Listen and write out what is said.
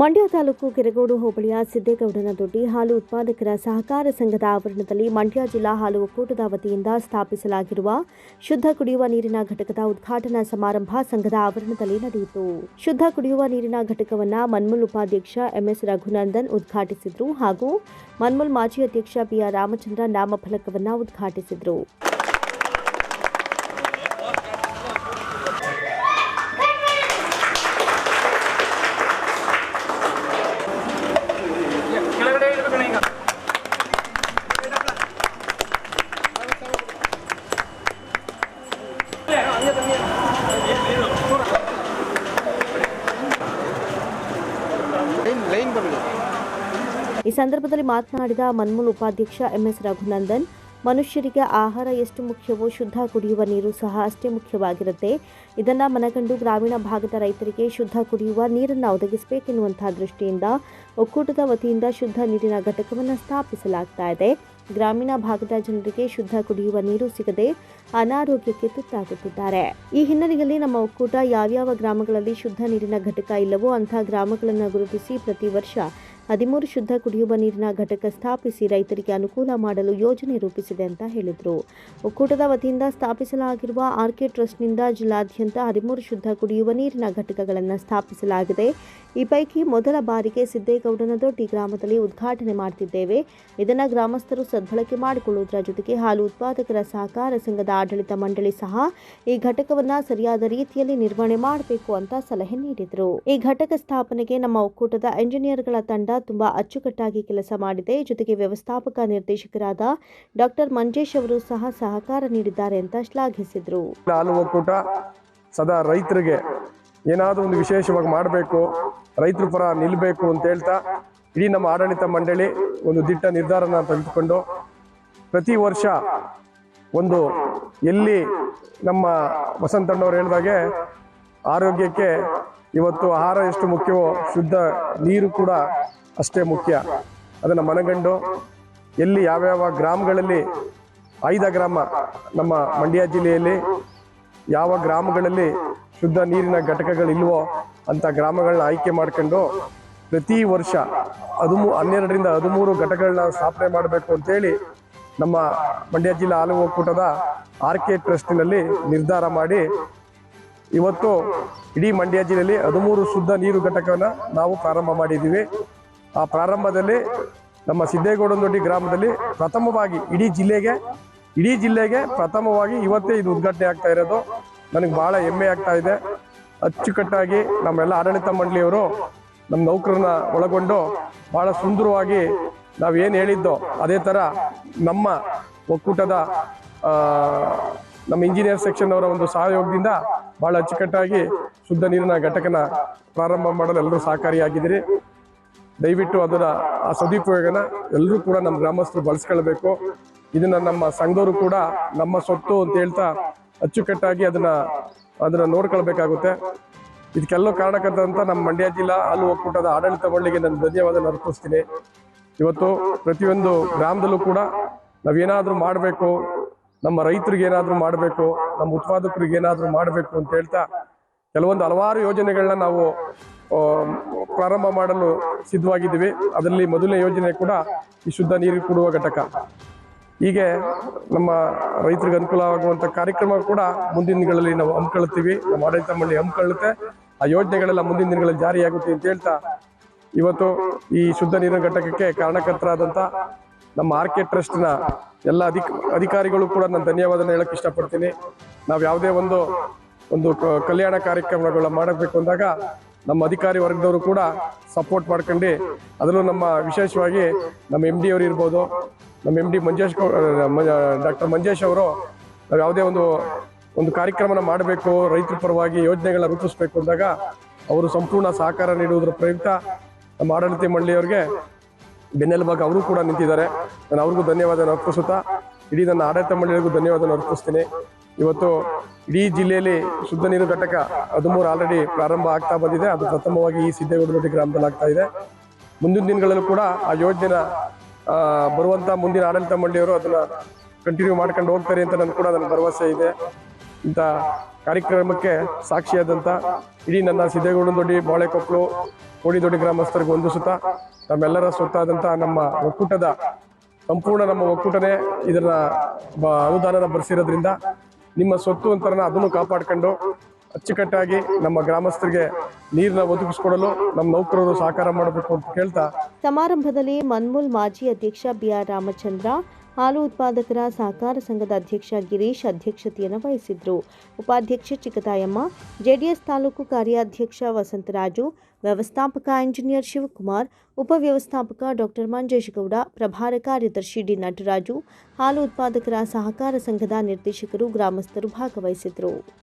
ಮಂಡ್ಯ ತಾಲೂಕು ಕೆರಗೋಡು ಹೋಬಳಿಯ ಸಿದ್ದೇಗೌಡನ ದೊಡ್ಡಿ ಹಾಲು ಉತ್ಪಾದಕರ ಸಹಕಾರ ಸಂಘದ ಆವರಣದಲ್ಲಿ ಮಂಡ್ಯ ಜಿಲ್ಲಾ ಹಾಲು ಒಕ್ಕೂಟದ ವತಿಯಿಂದ ಸ್ಥಾಪಿಸಲಾಗಿರುವ ಶುದ್ಧ ಕುಡಿಯುವ ನೀರಿನ ಘಟಕದ ಉದ್ಘಾಟನಾ ಸಮಾರಂಭ ಸಂಘದ ಆವರಣದಲ್ಲಿ ನಡೆಯಿತು. ಶುದ್ಧ ಕುಡಿಯುವ ನೀರಿನ ಘಟಕವನ್ನು ಮನ್ಮೂಲ್ ಉಪಾಧ್ಯಕ್ಷ ಎಂಎಸ್ ರಘುನಂದನ್ ಉದ್ಘಾಟಿಸಿದರು ಹಾಗೂ ಮನ್ಮುಲ್ ಮಾಜಿ ಅಧ್ಯಕ್ಷ ಬಿಆರ್ ರಾಮಚಂದ್ರ ನಾಮಫಲಕವನ್ನು ಉದ್ಘಾಟಿಸಿದ್ರು. ಈ ಸಂದರ್ಭದಲ್ಲಿ ಮಾತನಾಡಿದ ಮನ್ಮೂಲ್ ಉಪಾಧ್ಯಕ್ಷ ಎಂಎಸ್ ರಘುನಂದನ್, ಮನುಷ್ಯರಿಗೆ ಆಹಾರ ಎಷ್ಟು ಮುಖ್ಯವೋ ಶುದ್ಧ ಕುಡಿಯುವ ನೀರು ಸಹ ಅಷ್ಟೇ ಮುಖ್ಯವಾಗಿರುತ್ತೆ. ಇದನ್ನು ಮನಗಂಡು ಗ್ರಾಮೀಣ ಭಾಗದ ರೈತರಿಗೆ ಶುದ್ಧ ಕುಡಿಯುವ ನೀರನ್ನು ಒದಗಿಸಬೇಕೆನ್ನುವಂತಹ ದೃಷ್ಟಿಯಿಂದ ಒಕ್ಕೂಟದ ವತಿಯಿಂದ ಶುದ್ಧ ನೀರಿನ ಘಟಕವನ್ನು ಸ್ಥಾಪಿಸಲಾಗ್ತಾ ಇದೆ. ಗ್ರಾಮೀಣ ಭಾಗದ ಜನರಿಗೆ ಶುದ್ಧ ಕುಡಿಯುವ ನೀರು ಸಿಗದೆ ಅನಾರೋಗ್ಯಕ್ಕೆ ತುತ್ತಾಗುತ್ತಿದ್ದಾರೆ. ಈ ಹಿನ್ನೆಲೆಯಲ್ಲಿ ನಮ್ಮ ಒಕ್ಕೂಟ ಯಾವ್ಯಾವ ಗ್ರಾಮಗಳಲ್ಲಿ ಶುದ್ಧ ನೀರಿನ ಘಟಕ ಇಲ್ಲವೋ ಅಂತಹ ಗ್ರಾಮಗಳನ್ನು ಗುರುತಿಸಿ ಪ್ರತಿ ವರ್ಷ ಹದಿಮೂರು ಶುದ್ಧ ಕುಡಿಯುವ ನೀರಿನ ಘಟಕ ಸ್ಥಾಪಿಸಿ ರೈತರಿಗೆ ಅನುಕೂಲ ಮಾಡಲು ಯೋಜನೆ ರೂಪಿಸಿದೆ ಅಂತ ಹೇಳಿದರು. ಒಕ್ಕೂಟದ ವತಿಯಿಂದ ಸ್ಥಾಪಿಸಲಾಗಿರುವ ಆರ್ಕೆ ಟ್ರಸ್ಟ್ನಿಂದ ಜಿಲ್ಲಾದ್ಯಂತ ಹದಿಮೂರು ಶುದ್ಧ ಕುಡಿಯುವ ನೀರಿನ ಘಟಕಗಳನ್ನು ಸ್ಥಾಪಿಸಲಾಗಿದೆ. ಈ ಪೈಕಿ ಮೊದಲ ಬಾರಿಗೆ ಸಿದ್ದೇಗೌಡನ ದೊಡ್ಡಿ ಗ್ರಾಮದಲ್ಲಿ ಉದ್ಘಾಟನೆ ಮಾಡ್ತಿದ್ದೇವೆ. ಇದನ್ನು ಗ್ರಾಮಸ್ಥರು ಸದ್ಬಳಕೆ ಮಾಡಿಕೊಳ್ಳುವುದರ ಜೊತೆಗೆ ಹಾಲು ಉತ್ಪಾದಕರ ಸಹಕಾರ ಸಂಘದ ಆಡಳಿತ ಮಂಡಳಿ ಸಹ ಈ ಘಟಕವನ್ನು ಸರಿಯಾದ ರೀತಿಯಲ್ಲಿ ನಿರ್ವಹಣೆ ಮಾಡಬೇಕು ಅಂತ ಸಲಹೆ ನೀಡಿದರು. ಈ ಘಟಕ ಸ್ಥಾಪನೆಗೆ ನಮ್ಮ ಒಕ್ಕೂಟದ ಎಂಜಿನಿಯರ್ಗಳ ತಂಡ ತುಂಬಾ ಅಚ್ಚುಕಟ್ಟಾಗಿ ಕೆಲಸ ಮಾಡಿದೆ. ಜೊತೆಗೆ ವ್ಯವಸ್ಥಾಪಕ ನಿರ್ದೇಶಕರಾದ ಡಾಕ್ಟರ್ ಮಂಜೇಶ್ ಅವರು ಸಹ ಸಹಕಾರ ನೀಡಿದ್ದಾರೆ ಅಂತ ಶ್ಲಾಘಿಸಿದರು. ಹಾಲು ಒಕ್ಕೂಟ ಸದಾ ರೈತರಿಗೆ ಏನಾದರೂ ಒಂದು ವಿಶೇಷವಾಗಿ ಮಾಡಬೇಕು, ರೈತರ ಪರ ನಿಲ್ಲಬೇಕು ಅಂತ ಹೇಳ್ತಾ ಇಡೀ ನಮ್ಮ ಆಡಳಿತ ಮಂಡಳಿ ಒಂದು ದಿಟ್ಟ ನಿರ್ಧಾರನ ತೆಗೆದುಕೊಂಡು ಪ್ರತಿ ವರ್ಷ ಒಂದು ಎಲ್ಲಿ ನಮ್ಮ ವಸಂತಣ್ಣವ್ರು ಹೇಳಿದಾಗೆ ಆರೋಗ್ಯಕ್ಕೆ ಇವತ್ತು ಆಹಾರ ಎಷ್ಟು ಮುಖ್ಯವೋ ಶುದ್ಧ ನೀರು ಕೂಡ ಅಷ್ಟೇ ಮುಖ್ಯ. ಅದನ್ನು ಮನಗಂಡು ಎಲ್ಲಿ ಯಾವ್ಯಾವ ಗ್ರಾಮಗಳಲ್ಲಿ ಐದ ಗ್ರಾಮ ನಮ್ಮ ಮಂಡ್ಯ ಜಿಲ್ಲೆಯಲ್ಲಿ ಯಾವ ಗ್ರಾಮಗಳಲ್ಲಿ ಶುದ್ಧ ನೀರಿನ ಘಟಕಗಳಿಲ್ವೋ ಅಂಥ ಗ್ರಾಮಗಳನ್ನ ಆಯ್ಕೆ ಮಾಡ್ಕೊಂಡು ಪ್ರತಿ ವರ್ಷ ಹದಿಮೂ, ಹನ್ನೆರಡರಿಂದ ಹದಿಮೂರು ಘಟಕಗಳನ್ನ ಸ್ಥಾಪನೆ ಮಾಡಬೇಕು ಅಂತೇಳಿ ನಮ್ಮ ಮಂಡ್ಯ ಜಿಲ್ಲಾ ಹಾಲು ಒಕ್ಕೂಟದ ಆರ್ ಕೆ ಟ್ರಸ್ಟಿನಲ್ಲಿ ನಿರ್ಧಾರ ಮಾಡಿ ಇವತ್ತು ಇಡೀ ಮಂಡ್ಯ ಜಿಲ್ಲೆಯಲ್ಲಿ ಹದಿಮೂರು ಶುದ್ಧ ನೀರು ಘಟಕವನ್ನು ನಾವು ಪ್ರಾರಂಭ ಮಾಡಿದ್ದೀವಿ. ಆ ಪ್ರಾರಂಭದಲ್ಲಿ ನಮ್ಮ ಸಿದ್ದೇಗೌಡನದೊಡ್ಡಿ ಗ್ರಾಮದಲ್ಲಿ ಪ್ರಥಮವಾಗಿ ಇಡೀ ಜಿಲ್ಲೆಗೆ ಇಡೀ ಜಿಲ್ಲೆಗೆ ಪ್ರಥಮವಾಗಿ ಇವತ್ತೇ ಇದು ಉದ್ಘಾಟನೆ ಆಗ್ತಾ ಇರೋದು. ನನಗೆ ಭಾಳ ಹೆಮ್ಮೆ ಆಗ್ತಾ ಇದೆ. ಅಚ್ಚುಕಟ್ಟಾಗಿ ನಮ್ಮೆಲ್ಲ ಆಡಳಿತ ಮಂಡಳಿಯವರು ನಮ್ಮ ನೌಕರನ್ನ ಒಳಗೊಂಡು ಭಾಳ ಸುಂದರವಾಗಿ ನಾವೇನು ಹೇಳಿದ್ದೋ ಅದೇ ಥರ ನಮ್ಮ ಒಕ್ಕೂಟದ ನಮ್ಮ ಇಂಜಿನಿಯರ್ ಸೆಕ್ಷನ್ ಅವರ ಒಂದು ಸಹಯೋಗದಿಂದ ಭಾಳ ಅಚ್ಚುಕಟ್ಟಾಗಿ ಶುದ್ಧ ನೀರಿನ ಘಟಕನ ಪ್ರಾರಂಭ ಮಾಡಲು ಎಲ್ಲರೂ ಸಹಕಾರಿಯಾಗಿದ್ದೀರಿ. ದಯವಿಟ್ಟು ಅದರ ಆ ಸದುಪಯೋಗನ ಎಲ್ಲರೂ ಕೂಡ ನಮ್ಮ ಗ್ರಾಮಸ್ಥರು ಬಳಸ್ಕೊಳ್ಬೇಕು. ಇದನ್ನ ನಮ್ಮ ಸಂಘದವರು ಕೂಡ ನಮ್ಮ ಸೊತ್ತು ಅಂತ ಹೇಳ್ತಾ ಅಚ್ಚುಕಟ್ಟಾಗಿ ಅದನ್ನ ಅದನ್ನ ನೋಡ್ಕೊಳ್ಬೇಕಾಗುತ್ತೆ. ಇದಕ್ಕೆಲ್ಲ ಕಾರಣಕರ್ತಂತ ನಮ್ಮ ಮಂಡ್ಯ ಜಿಲ್ಲಾ ಹಾಲು ಒಕ್ಕೂಟದ ಆಡಳಿತ ಮಂಡಳಿಗೆ ನಾನು ಧನ್ಯವಾದ ಅರ್ಪಿಸ್ತೀನಿ. ಇವತ್ತು ಪ್ರತಿಯೊಂದು ಗ್ರಾಮದಲ್ಲೂ ಕೂಡ ನಾವೇನಾದರೂ ಮಾಡಬೇಕು, ನಮ್ಮ ರೈತರಿಗೆ ಏನಾದರೂ ಮಾಡಬೇಕು, ನಮ್ಮ ಉತ್ಪಾದಕರಿಗೆ ಏನಾದರೂ ಮಾಡಬೇಕು ಅಂತ ಹೇಳ್ತಾ ಕೆಲವೊಂದು ಹಲವಾರು ಯೋಜನೆಗಳನ್ನ ನಾವು ಪ್ರಾರಂಭ ಮಾಡಲು ಸಿದ್ಧವಾಗಿದ್ದೀವಿ. ಅದರಲ್ಲಿ ಮೊದಲನೇ ಯೋಜನೆ ಕೂಡ ಈ ಶುದ್ಧ ನೀರು ಕೊಡುವ ಘಟಕ. ಹೀಗೆ ನಮ್ಮ ರೈತರಿಗೆ ಅನುಕೂಲ ಆಗುವಂಥ ಕಾರ್ಯಕ್ರಮ ಕೂಡ ಮುಂದಿನ ದಿನಗಳಲ್ಲಿ ನಾವು ಹಮ್ಮಿಕೊಳ್ಳುತ್ತೀವಿ. ನಮ್ಮ ಆಡಳಿತ ಮಂಡಳಿ ಹಮ್ಮಿಕೊಳ್ಳುತ್ತೆ. ಆ ಯೋಜನೆಗಳೆಲ್ಲ ಮುಂದಿನ ದಿನಗಳಲ್ಲಿ ಜಾರಿಯಾಗುತ್ತೆ ಅಂತ ಹೇಳ್ತಾ ಇವತ್ತು ಈ ಶುದ್ಧ ನೀರಿನ ಘಟಕಕ್ಕೆ ಕಾರಣಕರ್ತರಾದಂಥ ನಮ್ಮ ಆರ್ ಕೆ ಟ್ರಸ್ಟ್ನ ಎಲ್ಲ ಅಧಿಕ, ಅಧಿಕಾರಿಗಳು ಕೂಡ ನಾನು ಧನ್ಯವಾದನ ಹೇಳಕ್ಕೆ ಇಷ್ಟಪಡ್ತೀನಿ. ನಾವು ಯಾವುದೇ ಒಂದು ಒಂದು ಕಲ್ಯಾಣ ಕಾರ್ಯಕ್ರಮಗಳ ಮಾಡಬೇಕು ಅಂದಾಗ ನಮ್ಮ ಅಧಿಕಾರಿ ವರ್ಗದವರು ಕೂಡ ಸಪೋರ್ಟ್ ಮಾಡ್ಕೊಂಡು, ಅದರಲ್ಲೂ ನಮ್ಮ ವಿಶೇಷವಾಗಿ ನಮ್ಮ ಎಂ ಡಿ ಅವರು ಇರ್ಬೋದು, ನಮ್ಮ M D Manjesh doctor Manjesh ಅವರು ನಾವು ಯಾವುದೇ ಒಂದು ಒಂದು ಕಾರ್ಯಕ್ರಮನ ಮಾಡಬೇಕು, ರೈತರ ಪರವಾಗಿ ಯೋಜನೆಗಳನ್ನ ರೂಪಿಸಬೇಕು ಅಂದಾಗ ಅವರು ಸಂಪೂರ್ಣ ಸಹಕಾರ ನೀಡುವುದರ ಪ್ರಯುಕ್ತ ನಮ್ಮ ಆಡಳಿತ ಮಂಡಳಿಯವರಿಗೆ ಬೆನ್ನೆಲುಬಾಗಿ ಅವರು ಕೂಡ ನಿಂತಿದ್ದಾರೆ. ನಾನು ಅವ್ರಿಗೂ ಧನ್ಯವಾದ ಅರ್ಪಿಸುತ್ತಾ, ಇಡೀ ನನ್ನ ಆಡಳಿತ ಮಂಡಳಿಗೂ ಧನ್ಯವಾದ ಅರ್ಪಿಸ್ತೀನಿ. ಇವತ್ತು ಇಡೀ ಜಿಲ್ಲೆಯಲ್ಲಿ ಶುದ್ಧ ನೀರು ಘಟಕ ಹದಿಮೂರು ಆಲ್ರೆಡಿ ಪ್ರಾರಂಭ ಆಗ್ತಾ ಬಂದಿದೆ. ಅದು ಪ್ರಥಮವಾಗಿ ಈ ಸಿದ್ದೇಗೌಡಿ ಗ್ರಾಮದಲ್ಲಿ ಆಗ್ತಾ ಇದೆ. ಮುಂದಿನ ದಿನಗಳಲ್ಲೂ ಕೂಡ ಆ ಯೋಜನೆ ಬರುವಂಥ ಮುಂದಿನ ಆಡಳಿತ ಮಂಡಳಿಯವರು ಅದನ್ನ ಕಂಟಿನ್ಯೂ ಮಾಡ್ಕೊಂಡು ಹೋಗ್ತಾರೆ ಅಂತ ನನ್ಗೆ ಕೂಡ ನನ್ನ ಭರವಸೆ ಇದೆ. ಇಂಥ ಕಾರ್ಯಕ್ರಮಕ್ಕೆ ಸಾಕ್ಷಿಯಾದಂಥ ಇಡೀ ನನ್ನ ಸಿದ್ದೇಗೌಡನದೊಡ್ಡಿ ಬಾಳೆಕೊಪ್ಪಲು, ಕೋಡಿದೊಡ್ಡಿ ಗ್ರಾಮಸ್ಥರಿಗೆ ಸುತ್ತ, ತಮ್ಮೆಲ್ಲರ ಸ್ವತ್ತಾದಂಥ ನಮ್ಮ ಒಕ್ಕೂಟದ ಸಂಪೂರ್ಣ ನಮ್ಮ ಒಕ್ಕೂಟನೇ ಇದರ ಅನುದಾನನ ಬರೆಸಿರೋದ್ರಿಂದ ನಿಮ್ಮ ಸ್ವತ್ತು ಅಂತರನ ಅದನ್ನು ಕಾಪಾಡಿಕೊಂಡು ಅಚ್ಚುಕಟ್ಟಾಗಿ ನಮ್ಮ ಗ್ರಾಮಸ್ಥರಿಗೆ ನೀರನ್ನ ಒದಗಿಸ್ಕೊಡಲು ನಮ್ಮ ನೌಕರರು ಸಹಕಾರ ಮಾಡಬೇಕು ಅಂತ ಕೇಳ್ತಾ ಸಮಾರಂಭದಲ್ಲಿ ಮನ್ಮೂಲ್ ಮಾಜಿ ಅಧ್ಯಕ್ಷ ಬಿಆರ್ ರಾಮಚಂದ್ರ ಹಾಲು ಉತ್ಪಾದಕರ ಸಹಕಾರ ಸಂಘದ ಅಧ್ಯಕ್ಷ ಗಿರೀಶ್ ಅಧ್ಯಕ್ಷತೆಯನ್ನು ವಹಿಸಿದ್ರು. ಉಪಾಧ್ಯಕ್ಷೆ ಚಿಕ್ಕತಾಯಮ್ಮ, ಜೆಡಿಎಸ್ ತಾಲೂಕು ಕಾರ್ಯಾಧ್ಯಕ್ಷ ವಸಂತರಾಜು, ವ್ಯವಸ್ಥಾಪಕ ಇಂಜಿನಿಯರ್ ಶಿವಕುಮಾರ್, ಉಪವ್ಯವಸ್ಥಾಪಕ ಡಾಕ್ಟರ್ ಮಂಜೇಶಗೌಡ, ಪ್ರಭಾರ ಕಾರ್ಯದರ್ಶಿ ಡಿ ನಟರಾಜು, ಹಾಲು ಉತ್ಪಾದಕರ ಸಹಕಾರ ಸಂಘದ ನಿರ್ದೇಶಕರು, ಗ್ರಾಮಸ್ಥರು ಭಾಗವಹಿಸಿದ್ರು.